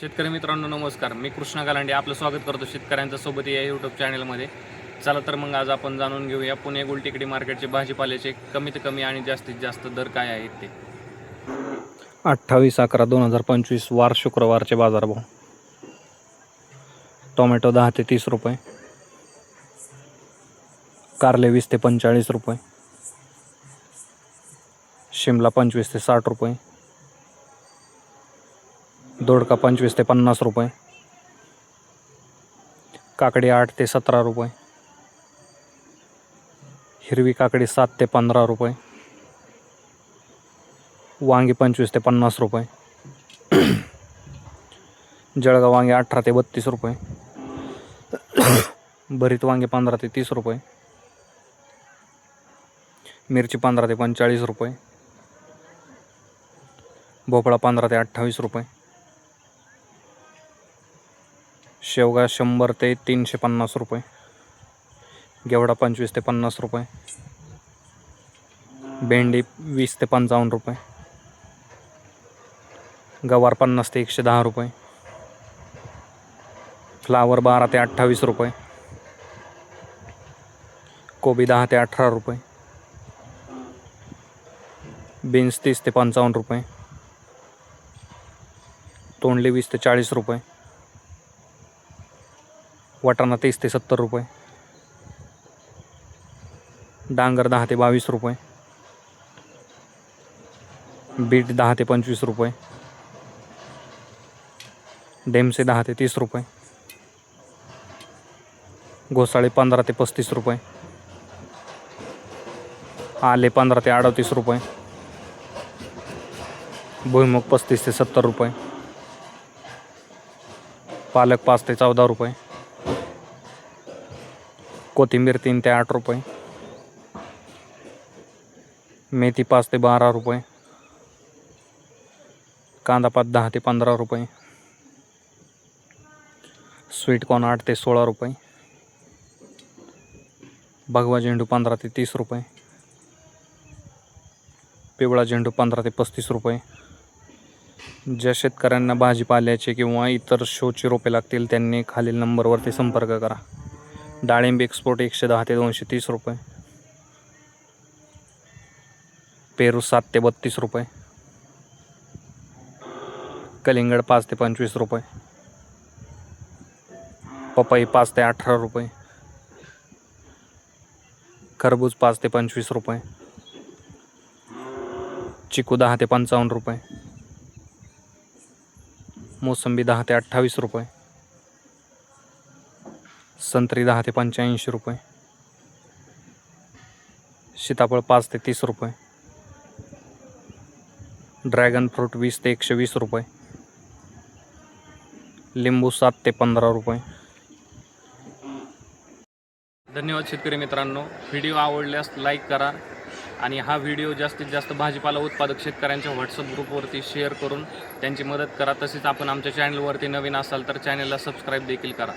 शेतकरी मित्रांनो नमस्कार. मी कृष्णा गालांडे आपलं स्वागत करतो शेतकऱ्यांच्या सोबत या यूट्यूब चॅनलमध्ये चला तर मग आज आपण जाणून घेऊया पुणे गुलटेकडी मार्केटचे भाजीपाल्याचे कमीत कमी आणि जास्तीत जास्त दर काय आहेत ते. अठ्ठावीस अकरा दोन हजार पंचवीस वार शुक्रवारचे बाजारभाव. टोमॅटो दहा ते तीस रुपये. कारले वीस ते पंचेचाळीस रुपये. शिमला पंचवीस ते साठ रुपये. दोडका पंचवीस ते पन्नास रुपये. काकडी आठ ते सतरा रुपये. हिरवी काकडी सात ते पंधरा रुपये. वांगी पंचवीस ते पन्नास रुपये. जळगाव वांगे अठरा ते बत्तीस रुपये. भरीत वांगे पंधरा ते तीस रुपये. मिरची पंधरा ते पंचेचाळीस रुपये. भोपळा पंधरा ते अठ्ठावीस रुपये. शेवगा शंभर ते तीनशे पन्नास रुपये. गेवडा पंचवीस ते पन्नास रुपये. भेंडी वीस ते पंचावन्न रुपये. गवार पन्नास ते एकशे दहा रुपये. फ्लावर बारा ते अठ्ठावीस रुपये. कोबी दहा ते अठरा रुपये. बीन्स तीस ते पंचावन्न रुपये. तोंडली वीस ते चाळीस रुपये. वाटाणा तीस ते सत्तर रुपये. डांगर दहा ते बावीस रुपये. बीट दहा ते पंचवीस रुपये. डेमसे दहा ते तीस रुपये. घोसाळे पंधरा ते पस्तीस रुपये. आले पंधरा ते अडतीस रुपये. भुईमुग पस्तीस ते सत्तर रुपये. पालक पाच ते चौदा रुपये. कोथिंबीर तीन ते आठ रुपये. मेथी पाच ते बारा रुपये. कांदा पात दहा ते पंधरा रुपये. स्वीट कॉर्न आठ ते सोळा रुपये. भगवा झेंडू पंधरा ते तीस रुपये. पिवळा झेंडू पंधरा ते पस्तीस रुपये. ज्या शेतकऱ्यांना भाजीपाल्याचे किंवा इतर शोची रोपे लागतील त्यांनी खालील नंबरवरती संपर्क करा. डाळिंब एक्सपोर्ट एकशे दहा ते दोनशे तीस रुपये. पेरू सात ते बत्तीस रुपये. कलिंगड पाच ते पंचवीस रुपये. पपई पाच ते अठरा रुपये. खरबूज पाच ते पंचवीस रुपये. चिकू दहा ते पंचावन्न रुपये. मोसंबी दहा ते अठ्ठावीस रुपये. संत्री दहा ते पंच्याऐंशी रुपये. सीताफळ पाच ते तीस रुपये. ड्रॅगन फ्रूट वीस ते एकशे वीस रुपये. लिंबू सात ते पंधरा रुपये. धन्यवाद शेतकरी मित्रांनो. व्हिडिओ आवडल्यास लाईक करा आणि हा व्हिडिओ जास्तीत जास्त भाजीपाला उत्पादक शेतकऱ्यांच्या व्हॉट्सअप ग्रुपवरती शेअर करून त्यांची मदत करा. तसेच आपण आमच्या चॅनलवरती नवीन असाल तर चॅनलला सबस्क्राईब देखील करा.